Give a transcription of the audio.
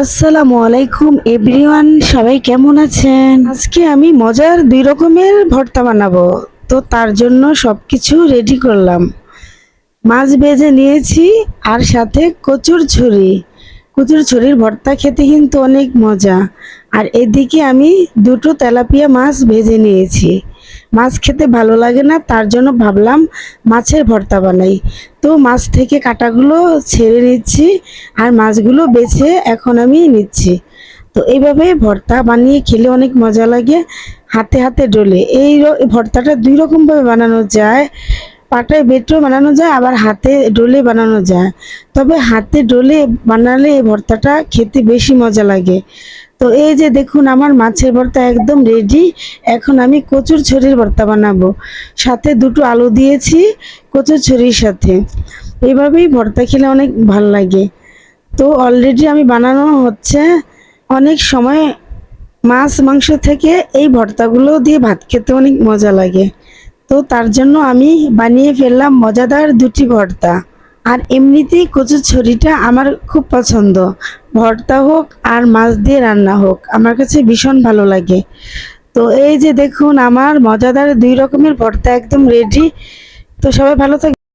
আসসালামু আলাইকুম, এভরিওয়ান, সবাই কেমন আছেন? আজকে আমি মজার দুই রকমের ভর্তা বানাবো। তো তার জন্য সব কিছু রেডি করলাম। মাছ ভেজে নিয়েছি, আর সাথে কচুর ছুরি। কচুর ছুরির ভর্তা খেতে কিন্তু অনেক মজা। আর এদিকে আমি দুটো তেলাপিয়া মাছ ভেজে নিয়েছি। মাছ খেতে ভালো লাগে না, তার জন্য ভাবলাম মাছের ভর্তা বানাই। তো মাছ থেকে কাটাগুলো ছেড়ে নিচ্ছি আর মাছগুলো বেছে এখন আমি নিচ্ছি। তো এইভাবে ভর্তা বানিয়ে খেলে অনেক মজা লাগে, হাতে হাতে ডলে। এই ভর্তাটা দুই রকমভাবে বানানো যায়। পাটায় বেটেও বানানো যায়, আবার হাতে ডলে বানানো যায়। তবে হাতে ডলে বানালে এই ভর্তাটা খেতে বেশি মজা লাগে। তো এই যে দেখুন, আমার মাছের ভর্তা একদম রেডি এখন আমি কচুর ছড়ির ভর্তা বানাবো। সাথে দুটো আলু দিয়েছি কচুর ছড়ির সাথে। এভাবেই ভর্তা খেলে অনেক ভালো লাগে। তো অলরেডি আমি বানানো হচ্ছে অনেক সময় মাছ, মাংস থেকে এই ভর্তাগুলো দিয়ে ভাত খেতে অনেক মজা লাগে। তো তার জন্য আমি বানিয়ে ফেললাম মজাদার দুটি ভর্তা। আর এমনিতেই কচুর ছড়িটা আমার খুব পছন্দ। ভর্তা হোক আর মাছ দিয়ে রান্না হোক, আমার কাছে ভীষণ ভালো লাগে। তো এই যে দেখুন, আমার মজাদার দুই রকমের ভর্তা একদম রেডি তো সবাই ভালো থাকবে